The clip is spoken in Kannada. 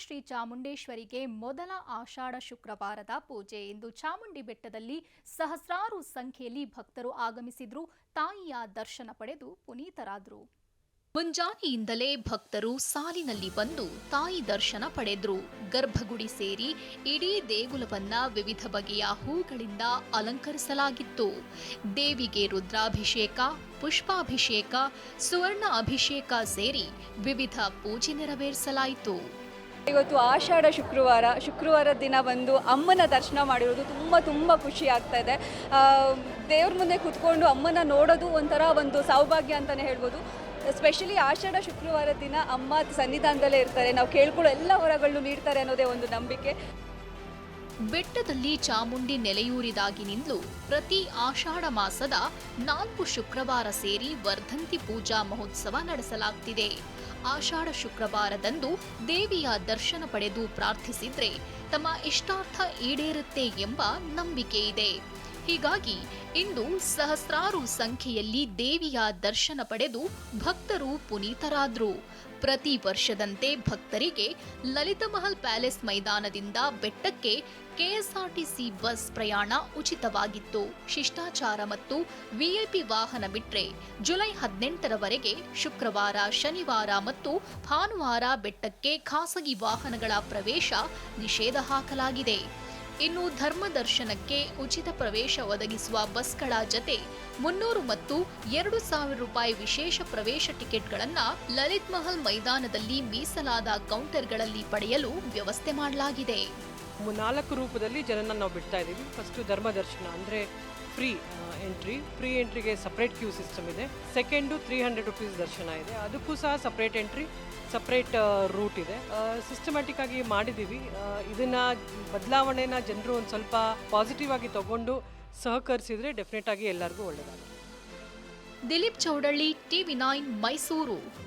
ಶ್ರೀ ಚಾಮುಂಡೇಶ್ವರಿಗೆ ಮೊದಲ ಆಷಾಢ ಶುಕ್ರವಾರದ ಪೂಜೆ. ಇಂದು ಚಾಮುಂಡಿ ಬೆಟ್ಟದಲ್ಲಿ ಸಹಸ್ರಾರು ಸಂಖ್ಯೆಯಲ್ಲಿ ಭಕ್ತರು ಆಗಮಿಸಿದ್ರು. ತಾಯಿಯ ದರ್ಶನ ಪಡೆದು ಪುನೀತರಾದ್ರು. ಮುಂಜಾನೆಯಿಂದಲೇ ಭಕ್ತರು ಸಾಲಿನಲ್ಲಿ ಬಂದು ತಾಯಿ ದರ್ಶನ ಪಡೆದ್ರು. ಗರ್ಭಗುಡಿ ಸೇರಿ ಇಡೀ ದೇಗುಲವನ್ನ ವಿವಿಧ ಬಗೆಯ ಹೂಗಳಿಂದ ಅಲಂಕರಿಸಲಾಗಿತ್ತು. ದೇವಿಗೆ ರುದ್ರಾಭಿಷೇಕ, ಪುಷ್ಪಾಭಿಷೇಕ, ಸುವರ್ಣ ಅಭಿಷೇಕ ಸೇರಿ ವಿವಿಧ ಪೂಜೆ ನೆರವೇರಿಸಲಾಯಿತು. ಇವತ್ತು ಆಷಾಢ ಶುಕ್ರವಾರ ಶುಕ್ರವಾರದ ದಿನ ಬಂದು ಅಮ್ಮನ ದರ್ಶನ ಮಾಡಿರೋದು ತುಂಬ ತುಂಬ ಖುಷಿ ಆಗ್ತಾ ಇದೆ. ದೇವ್ರ ಮುಂದೆ ಕುತ್ಕೊಂಡು ಅಮ್ಮನ ನೋಡೋದು ಒಂಥರ ಒಂದು ಸೌಭಾಗ್ಯ ಅಂತಲೇ ಹೇಳ್ಬೋದು. ಸ್ಪೆಷಲಿ ಆಷಾಢ ಶುಕ್ರವಾರದ ದಿನ ಅಮ್ಮ ಸನ್ನಿಧಾನದಲ್ಲೇ ಇರ್ತಾರೆ. ನಾವು ಕೇಳ್ಕೊಳ್ಳೋ ಎಲ್ಲ ವರಗಳನ್ನು ನೀಡ್ತಾರೆ ಅನ್ನೋದೇ ಒಂದು ನಂಬಿಕೆ. ಬೆಟ್ಟದಲ್ಲಿ ಚಾಮುಂಡಿ ನೆಲೆಯೂರಿದಾಗಿನಿಂದಲೂ ಪ್ರತಿ ಆಷಾಢ ಮಾಸದ ನಾಲ್ಕು ಶುಕ್ರವಾರ ಸೇರಿ ವರ್ಧಂತಿ ಪೂಜಾ ಮಹೋತ್ಸವ ನಡೆಸಲಾಗ್ತಿದೆ. ಆಷಾಢ ಶುಕ್ರವಾರದಂದು ದೇವಿಯ ದರ್ಶನ ಪಡೆದು ಪ್ರಾರ್ಥಿಸಿದ್ರೆ ತಮ್ಮ ಇಷ್ಟಾರ್ಥ ಈಡೇರುತ್ತೆ ಎಂಬ ನಂಬಿಕೆ ಇದೆ. ಹೀಗಾಗಿ ಇಂದು ಸಹಸ್ರಾರು ಸಂಖ್ಯೆಯಲ್ಲಿ ದೇವಿಯ ದರ್ಶನ ಪಡೆದು ಭಕ್ತರು ಪುನೀತರಾದ್ರು. ಪ್ರತಿ ವರ್ಷದಂತೆ ಭಕ್ತರಿಗೆ ಲಲಿತ ಮಹಲ್ ಪ್ಯಾಲೇಸ್ ಮೈದಾನದಿಂದ ಬೆಟ್ಟಕ್ಕೆ ಕೆಎಸ್ಆರ್ಟಿಸಿ ಬಸ್ ಪ್ರಯಾಣ ಉಚಿತವಾಗಿತ್ತು. ಶಿಷ್ಟಾಚಾರ ಮತ್ತು ವಿಐಪಿ ವಾಹನ ಬಿಟ್ರೆ ಜುಲೈ ಹದಿನೆಂಟರವರೆಗೆ ಶುಕ್ರವಾರ, ಶನಿವಾರ ಮತ್ತು ಭಾನುವಾರ ಬೆಟ್ಟಕ್ಕೆ ಖಾಸಗಿ ವಾಹನಗಳ ಪ್ರವೇಶ ನಿಷೇಧ ಹಾಕಲಾಗಿದೆ. ಇನ್ನು ಧರ್ಮ ದರ್ಶನಕ್ಕೆ ಉಚಿತ ಪ್ರವೇಶ ಒದಗಿಸುವ ಬಸ್ಗಳ ಜತೆ ಮುನ್ನೂರು ಮತ್ತು ಎರಡು ಸಾವಿರ ರೂಪಾಯಿ ವಿಶೇಷ ಪ್ರವೇಶ ಟಿಕೆಟ್ಗಳನ್ನು ಲಲಿತ್ ಮಹಲ್ ಮೈದಾನದಲ್ಲಿ ಮೀಸಲಾದ ಕೌಂಟರ್ಗಳಲ್ಲಿ ಪಡೆಯಲು ವ್ಯವಸ್ಥೆ ಮಾಡಲಾಗಿದೆ. ನಾಲ್ಕು ರೂಪದಲ್ಲಿ ಜನನ ನಾವು ಬಿಡ್ತಾ ಇದ್ದೀವಿ. ಫಸ್ಟು ಧರ್ಮ ದರ್ಶನ ಅಂದರೆ ಫ್ರೀ ಎಂಟ್ರಿ ಫ್ರೀ ಎಂಟ್ರಿಗೆ ಸಪ್ರೇಟ್ ಕ್ಯೂ ಸಿಸ್ಟಮ್ ಇದೆ. ಸೆಕೆಂಡು ತ್ರೀ ಹಂಡ್ರೆಡ್ ರುಪೀಸ್ ದರ್ಶನ ಇದೆ. ಅದಕ್ಕೂ ಸಹ ಸಪ್ರೇಟ್ ಎಂಟ್ರಿ ಸಪ್ರೇಟ್ ರೂಟ್ ಇದೆ. ಸಿಸ್ಟಮ್ಯಾಟಿಕ್ ಆಗಿ ಮಾಡಿದ್ದೀವಿ. ಇದನ್ನು ಬದಲಾವಣೆನ ಜನರು ಒಂದು ಸ್ವಲ್ಪ ಪಾಸಿಟಿವ್ ಆಗಿ ತಗೊಂಡು ಸಹಕರಿಸಿದರೆ ಡೆಫಿನೆಟ್ ಆಗಿ ಎಲ್ಲರಿಗೂ ಒಳ್ಳೆಯದಾಗುತ್ತೆ ದಿಲೀಪ್ ಚೌಡಳ್ಳಿ, ಟಿವಿ ನೈನ್ ಮೈಸೂರು.